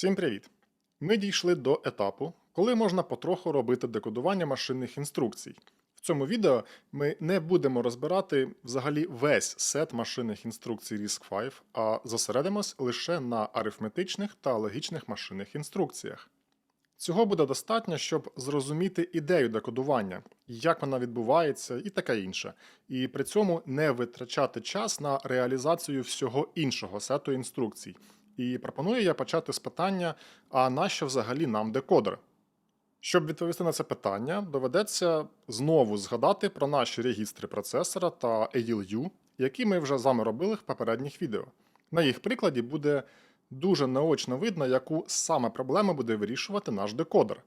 Всім привіт! Ми дійшли до етапу, коли можна потроху робити декодування машинних інструкцій. В цьому відео ми не будемо розбирати взагалі весь сет машинних інструкцій RISC-V, а зосередимось лише на арифметичних та логічних машинних інструкціях. Цього буде достатньо, щоб зрозуміти ідею декодування, як вона відбувається і таке інше, і при цьому не витрачати час на реалізацію всього іншого сету інструкцій. І пропоную я почати з питання: а нащо взагалі нам декодер? Щоб відповісти на це питання, доведеться знову згадати про наші регістри процесора та ALU, які ми вже з вами робили в попередніх відео. На їх прикладі буде дуже наочно видно, яку саме проблему буде вирішувати наш декодер.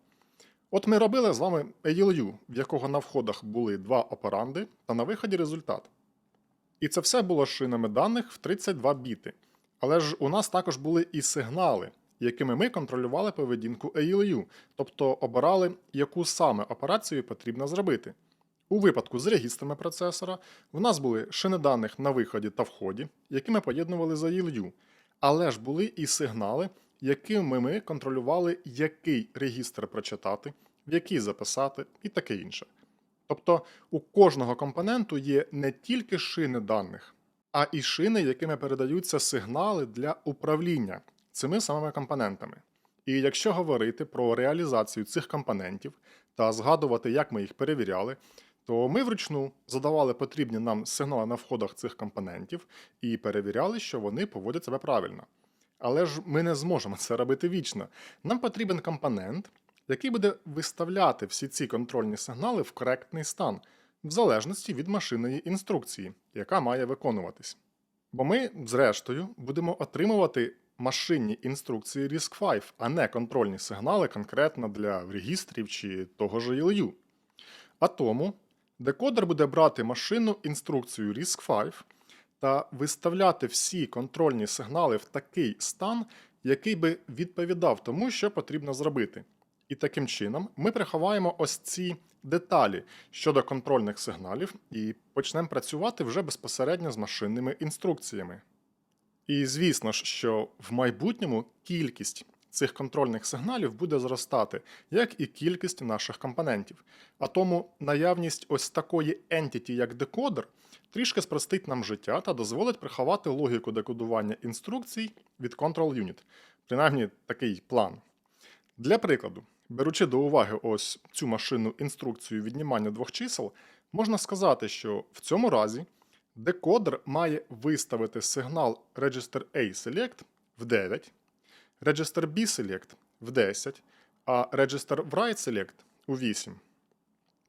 От ми робили з вами ALU, в якого на входах були два операнди, та на виході результат. І це все було шинами даних в 32 біти. Але ж у нас також були і сигнали, якими ми контролювали поведінку ALU, тобто обирали, яку саме операцію потрібно зробити. У випадку з регістрами процесора в нас були шини даних на виході та вході, які ми поєднували з ALU, але ж були і сигнали, якими ми контролювали, який регістр прочитати, в який записати і таке інше. Тобто у кожного компоненту є не тільки шини даних, а і шини, якими передаються сигнали для управління цими самими компонентами. І якщо говорити про реалізацію цих компонентів та згадувати, як ми їх перевіряли, то ми вручну задавали потрібні нам сигнали на входах цих компонентів і перевіряли, що вони поводять себе правильно. Але ж ми не зможемо це робити вічно. Нам потрібен компонент, який буде виставляти всі ці контрольні сигнали в коректний стан, в залежності від машинної інструкції, яка має виконуватись. Бо ми, зрештою, будемо отримувати машинні інструкції RISC-V, а не контрольні сигнали конкретно для регістрів чи того ж ELU. А тому декодер буде брати машинну інструкцію RISC-V та виставляти всі контрольні сигнали в такий стан, який би відповідав тому, що потрібно зробити. І таким чином ми приховаємо ось ці деталі щодо контрольних сигналів і почнемо працювати вже безпосередньо з машинними інструкціями. І звісно ж, що в майбутньому кількість цих контрольних сигналів буде зростати, як і кількість наших компонентів. А тому наявність ось такої entity, як декодер, трішки спростить нам життя та дозволить приховати логіку декодування інструкцій від Control Unit. Принаймні такий план. Для прикладу, беручи до уваги ось цю машинну інструкцію віднімання двох чисел, можна сказати, що в цьому разі декодер має виставити сигнал Register A Select в 9, Register B Select в 10, а Register Write Select у 8.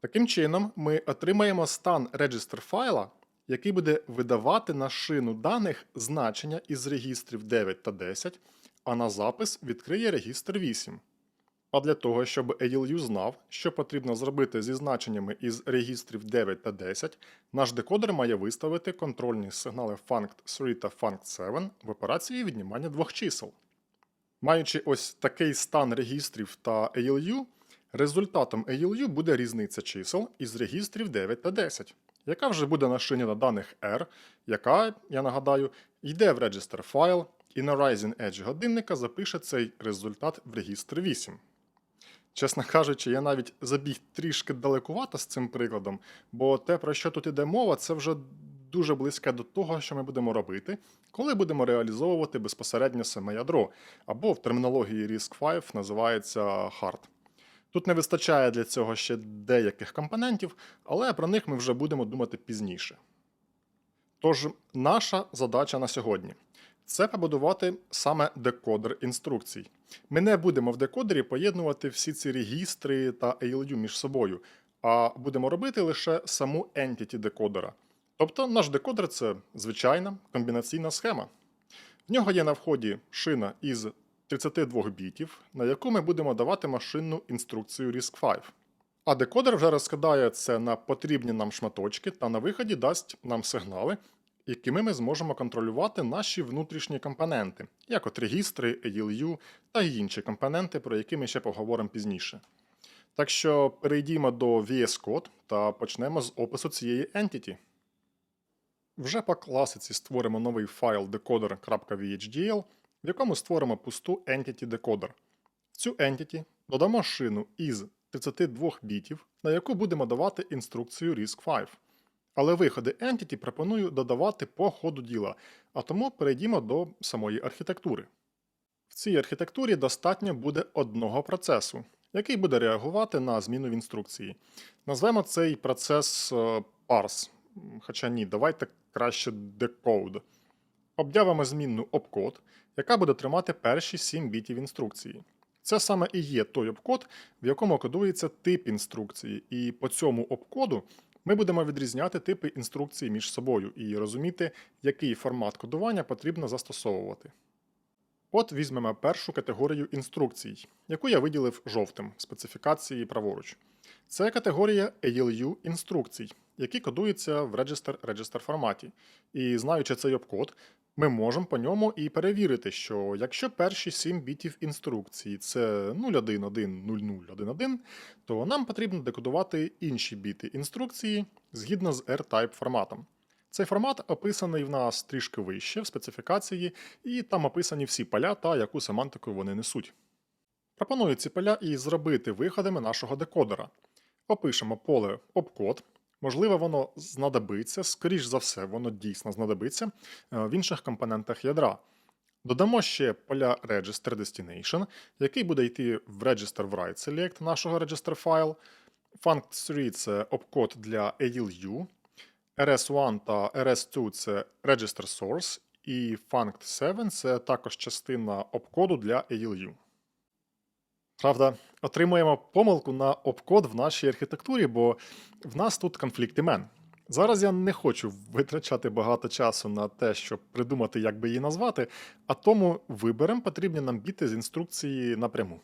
Таким чином, ми отримаємо стан Register файла, який буде видавати на шину даних значення із регістрів 9 та 10, а на запис відкриє регістр 8. А для того, щоб ALU знав, що потрібно зробити зі значеннями із регістрів 9 та 10, наш декодер має виставити контрольні сигнали funct3 та funct7 в операції віднімання двох чисел. Маючи ось такий стан регістрів та ALU, результатом ALU буде різниця чисел із регістрів 9 та 10, яка вже буде на шині на даних R, яка, я нагадаю, йде в Register файл і на Rising Edge годинника запише цей результат в регістр 8. Чесно кажучи, я навіть забіг трішки далекувато з цим прикладом, бо те, про що тут іде мова, це вже дуже близьке до того, що ми будемо робити, коли будемо реалізовувати безпосередньо саме ядро, або в термінології RISC-V називається hard. Тут не вистачає для цього ще деяких компонентів, але про них ми вже будемо думати пізніше. Тож, наша задача на сьогодні це побудувати саме декодер інструкцій. Ми не будемо в декодері поєднувати всі ці регістри та ALU між собою, а будемо робити лише саму entity декодера. Тобто наш декодер це звичайна комбінаційна схема. В нього є на вході шина із 32 бітів, на яку ми будемо давати машинну інструкцію RISC-V. А декодер вже розкидає це на потрібні нам шматочки та на виході дасть нам сигнали, якими ми зможемо контролювати наші внутрішні компоненти, як от регістри, ALU та інші компоненти, про які ми ще поговоримо пізніше. Так що перейдімо до VS Code та почнемо з опису цієї entity. Вже по класиці створимо новий файл decoder.vhdl, в якому створимо пусту Entity Decoder. В цю Entity додамо шину із 32 бітів, на яку будемо давати інструкцію RISC-V. Але виходи Entity пропоную додавати по ходу діла, а тому перейдімо до самої архітектури. В цій архітектурі достатньо буде одного процесу, який буде реагувати на зміну в інструкції. Назвемо цей процес е, parse. Хоча ні, давайте краще decode. Об'явимо змінну opcode, яка буде тримати перші 7 бітів інструкції. Це саме і є той опкод, в якому кодується тип інструкції, і по цьому опкоду ми будемо відрізняти типи інструкцій між собою і розуміти, який формат кодування потрібно застосовувати. От візьмемо першу категорію інструкцій, яку я виділив жовтим в специфікації праворуч. Це категорія ALU інструкцій, які кодуються в register-register форматі. І знаючи цей обкод, ми можемо по ньому і перевірити, що якщо перші 7 бітів інструкції це 0110011, то нам потрібно декодувати інші біти інструкції згідно з R-Type форматом. Цей формат описаний в нас трішки вище в специфікації, і там описані всі поля та яку семантику вони несуть. Пропоную ці поля і зробити виходами нашого декодера. Опишемо поле opcode. Можливо, воно знадобиться, скоріш за все, воно дійсно знадобиться е, в інших компонентах ядра. Додамо ще поля Register Destination, який буде йти в Register Write Select нашого register файл. Funct3 це opcode для ALU. RS1 та RS2 це Register Source, і Funct7 це також частина обкоду для ALU. Правда, отримуємо помилку на обкод в нашій архітектурі, бо в нас тут конфлікт імен. Зараз я не хочу витрачати багато часу на те, щоб придумати, як би її назвати, а тому виберемо потрібні нам біти з інструкції напряму.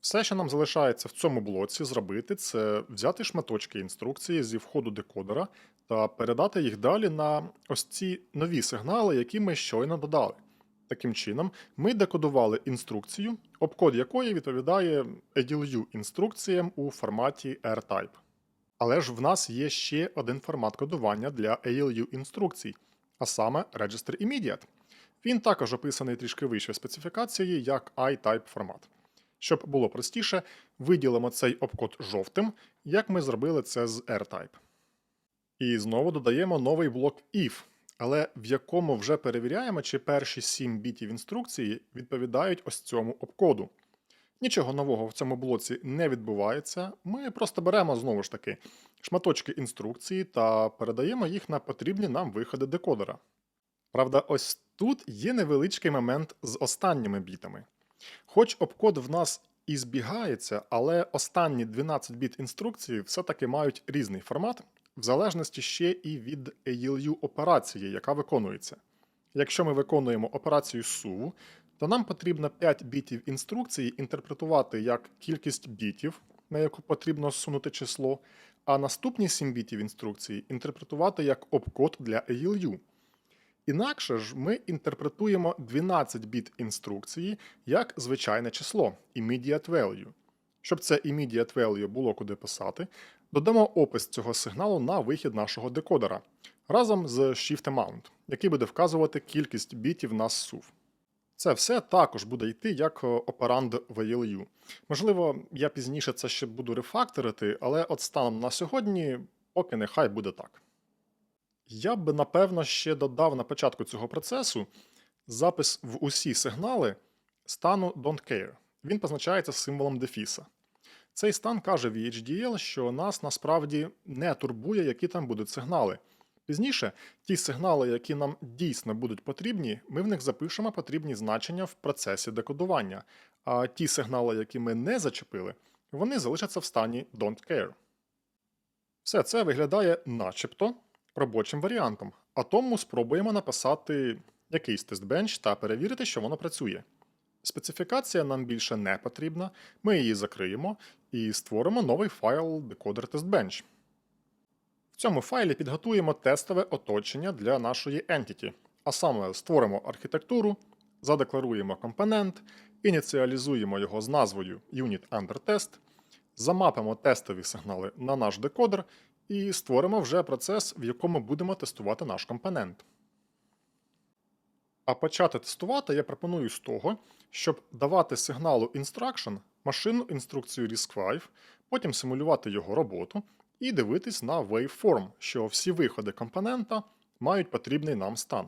Все, що нам залишається в цьому блоці зробити, це взяти шматочки інструкції зі входу декодера та передати їх далі на ось ці нові сигнали, які ми щойно додали. Таким чином, ми декодували інструкцію, обкод якої відповідає ADLU інструкціям у форматі R-Type. Але ж в нас є ще один формат кодування для ALU інструкцій, а саме Register Immediate. Він також описаний трішки вище в специфікації як I-Type формат. Щоб було простіше, виділимо цей обкод жовтим, як ми зробили це з R-Type. І знову додаємо новий блок if, але в якому вже перевіряємо, чи перші 7 бітів інструкції відповідають ось цьому обкоду. Нічого нового в цьому блоці не відбувається. Ми просто беремо знову ж таки шматочки інструкції та передаємо їх на потрібні нам виходи декодера. Правда, ось тут є невеличкий момент з останніми бітами. Хоч обкод в нас і збігається, але останні 12 біт інструкції все-таки мають різний формат, в залежності ще і від ALU операції, яка виконується. Якщо ми виконуємо операцію SUV, то нам потрібно 5 бітів інструкції інтерпретувати як кількість бітів, на яку потрібно зсунути число, а наступні 7 бітів інструкції інтерпретувати як обкод для ALU. Інакше ж ми інтерпретуємо 12 біт інструкції як звичайне число immediate value. Щоб це immediate value було куди писати, додамо опис цього сигналу на вихід нашого декодера разом з shift amount, який буде вказувати кількість бітів на SUV. Це все також буде йти як е, операнд в Можливо, я пізніше це ще буду рефакторити, але от станом на сьогодні, поки нехай буде так. Я би напевно ще додав на початку цього процесу запис в усі сигнали стану don't care. Він позначається символом дефіса. Цей стан каже VHDL, що нас насправді не турбує, які там будуть сигнали. Пізніше ті сигнали, які нам дійсно будуть потрібні, ми в них запишемо потрібні значення в процесі декодування. А ті сигнали, які ми не зачепили, вони залишаться в стані don't care. Все це виглядає начебто робочим варіантом, а тому спробуємо написати якийсь тест-бенч та перевірити, що воно працює. Специфікація нам більше не потрібна, ми її закриємо і створимо новий файл decoder testbench. В цьому файлі підготуємо тестове оточення для нашої entity, а саме створимо архітектуру, задекларуємо компонент, ініціалізуємо його з назвою Unit Under Test, замапимо тестові сигнали на наш декодер і створимо вже процес, в якому будемо тестувати наш компонент. А почати тестувати я пропоную з того, щоб давати сигналу instruction машинну інструкцію RISC-V, потім симулювати його роботу і дивитись на waveform, що всі виходи компонента мають потрібний нам стан.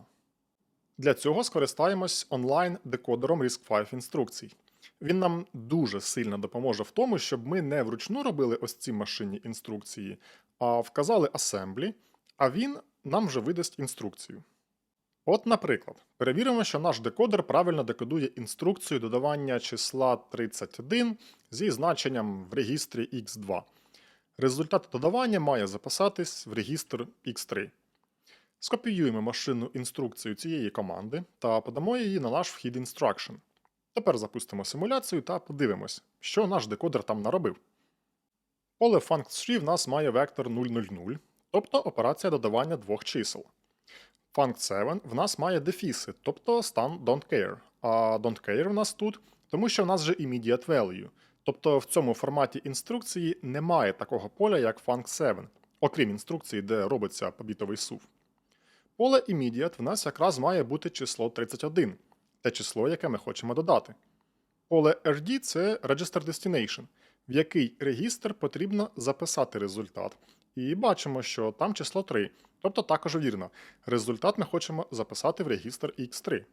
Для цього скористаємось онлайн-декодером RISC-V інструкцій. Він нам дуже сильно допоможе в тому, щоб ми не вручну робили ось ці машинні інструкції, а вказали assembly, а він нам вже видасть інструкцію. От, наприклад, перевіримо, що наш декодер правильно декодує інструкцію додавання числа 31 зі значенням в регістрі X2. Результат додавання має записатись в регістр X3. Скопіюємо машинну інструкцію цієї команди та подамо її на наш вхід instruction. Тепер запустимо симуляцію та подивимось, що наш декодер там наробив. Поле funct3 в нас має вектор 000, тобто операція додавання двох чисел. Funct7 в нас має дефіси, тобто стан don't care. А don't care в нас тут, тому що в нас вже immediate value. Тобто в цьому форматі інструкції немає такого поля, як funct7, окрім інструкції, де робиться побітовий сув. Поле immediate в нас якраз має бути число 31, те число, яке ми хочемо додати. Поле RD це Register Destination, в який регістр потрібно записати результат. І бачимо, що там число 3, тобто також вірно. Результат ми хочемо записати в регістр X3.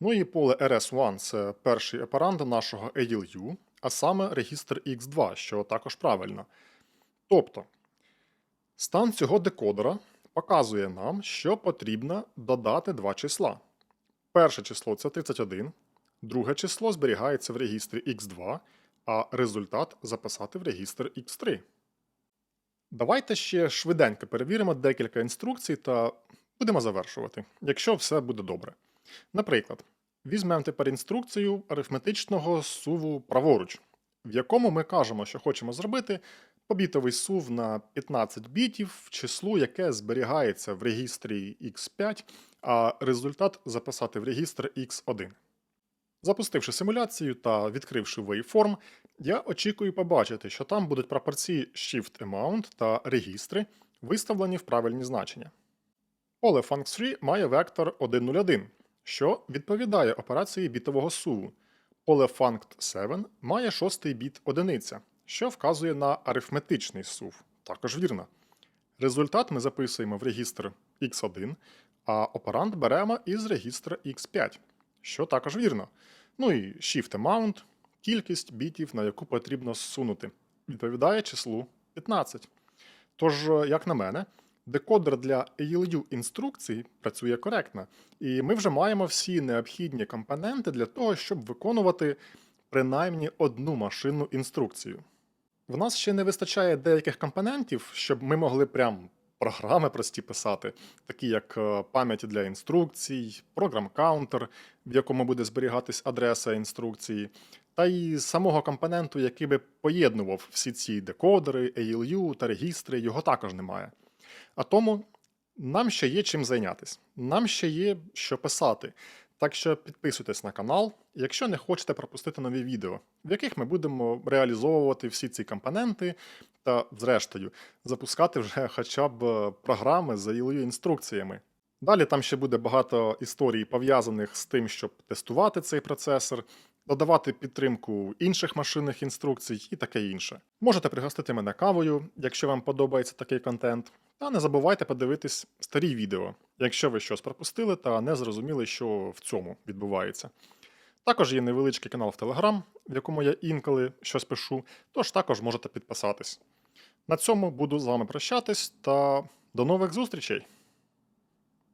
Ну і поле RS1 це перший операнд нашого ALU, а саме регістр X2, що також правильно. Тобто, стан цього декодера показує нам, що потрібно додати два числа. Перше число це 31, друге число зберігається в регістрі X2, а результат записати в регістр X3. Давайте ще швиденько перевіримо декілька інструкцій та будемо завершувати, якщо все буде добре. Наприклад, візьмемо тепер інструкцію арифметичного суву праворуч, в якому ми кажемо, що хочемо зробити побітовий сув на 15 бітів числу, яке зберігається в регістрі X5, а результат записати в регістр X1. Запустивши симуляцію та відкривши waveform, я очікую побачити, що там будуть пропорції Shift Amount та регістри, виставлені в правильні значення. Поле func3 має вектор 101, що відповідає операції бітового суву. Поле funct7 має шостий біт одиниця, що вказує на арифметичний сув. Також вірно. Результат ми записуємо в регістр X1, а операнд беремо із регістра X5, що також вірно. Ну і Shift Amount, кількість бітів, на яку потрібно зсунути, відповідає числу 15. Тож, як на мене, декодер для ALU інструкцій працює коректно, і ми вже маємо всі необхідні компоненти для того, щоб виконувати принаймні одну машинну інструкцію. В нас ще не вистачає деяких компонентів, щоб ми могли прям програми прості писати, такі як е, пам'ять для інструкцій, програм каунтер, в якому буде зберігатись адреса інструкції, та й самого компоненту, який би поєднував всі ці декодери, ALU та регістри, його також немає. А тому нам ще є чим зайнятися, нам ще є що писати. Так що підписуйтесь на канал, якщо не хочете пропустити нові відео, в яких ми будемо реалізовувати всі ці компоненти та, зрештою, запускати вже хоча б е, програми з ALU інструкціями. Далі там ще буде багато історій пов'язаних з тим, щоб тестувати цей процесор, додавати підтримку інших машинних інструкцій і таке інше. Можете пригостити мене кавою, якщо вам подобається такий контент. Та не забувайте подивитись старі відео, якщо ви щось пропустили та не зрозуміли, що в цьому відбувається. Також є невеличкий канал в Телеграм, в якому я інколи щось пишу, тож також можете підписатись. На цьому буду з вами прощатись та до нових зустрічей!